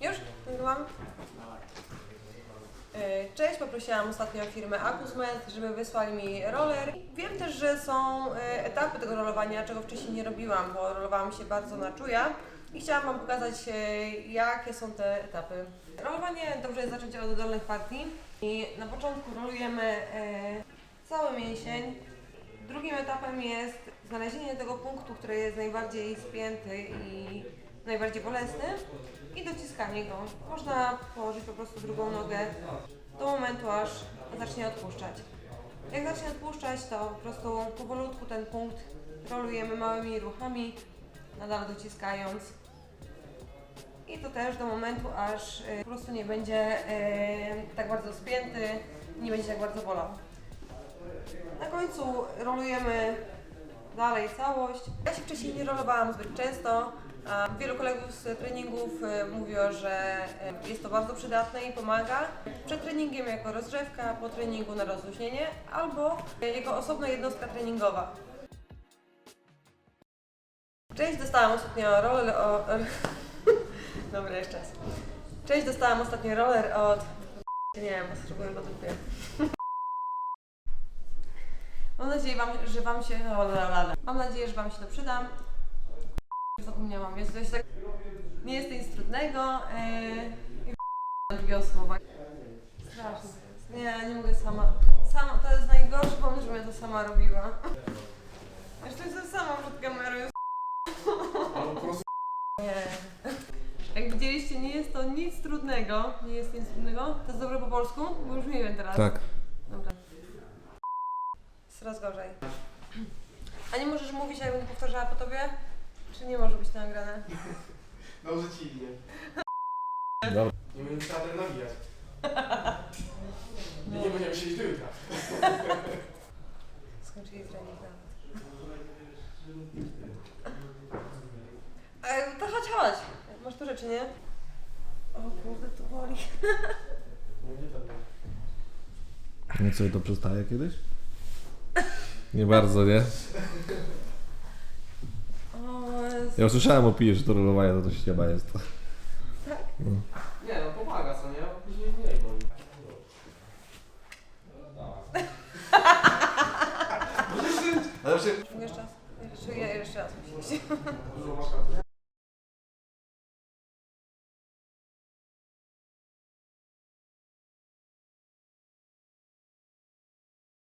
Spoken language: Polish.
Już? Nagrywam? E, Cześć, poprosiłam ostatnio firmę Acusmed, żeby wysłali mi roller. Wiem też, że są e, etapy tego rolowania, czego wcześniej nie robiłam, bo rolowałam się bardzo na czuja i chciałam Wam pokazać, e, jakie są te etapy. Rolowanie dobrze jest zacząć od dolnych partii i na początku rolujemy cały mięsień. Drugim etapem jest znalezienie tego punktu, który jest najbardziej spięty i najbardziej bolesny i dociskanie go. Można położyć po prostu drugą nogę do momentu, aż zacznie odpuszczać. Jak zacznie odpuszczać, to po prostu powolutku ten punkt rolujemy małymi ruchami, nadal dociskając. I to też do momentu, aż y, po prostu nie będzie y, tak bardzo spięty, nie będzie tak bardzo bolał. Na końcu rolujemy dalej całość. Ja się wcześniej nie rolowałam zbyt często. A Wielu kolegów z treningów e, mówiło, że e, jest to bardzo przydatne i pomaga. Przed treningiem jako rozgrzewka, po treningu na rozluźnienie albo jako osobna jednostka treningowa. Cześć, dostałam ostatnio roller o... Dobra, jeszcze raz. Cześć, dostałam ostatnio roller od... Nie wiem, spróbuję po dupie. Mam nadzieję, wam, że Wam się. Mam nadzieję, że Wam się to przydam. Zapomniałam, jest coś tak. Nie jest nic trudnego. Yy, i drugiego słowa. Straszne. Nie, nie mogę sama. Sama, to jest najgorszy pomysł, żebym ja to sama robiła. Jeszcze jestem sama przed kamerą. jest- Nie. Jak widzieliście, nie jest to nic trudnego. Nie jest nic trudnego. To jest dobre po polsku? Bo już nie wiem teraz. Tak. Dobra. Jest coraz gorzej. A nie możesz mówić, a ja będę powtarzała po tobie? Czy nie może być to nagrane? Dobrze ci idzie. Dobra. Nie będziemy trzeba ten nawijać. I nie będziemy siedzieć do jutra. Skończyli trening nawet. E, to chodź, chodź. Masz tu rzeczy, nie? O kurde, to boli. Nie Nie co, to przestaje kiedyś? Nie bardzo, nie? O. Ja usłyszałem o pije, że to rolowanie to dość nieba jest. Tak? Nie no, pomaga co nie? A później mniej boli. Ale jeszcze... Jeszcze raz. Jeszcze, jeszcze raz musisz.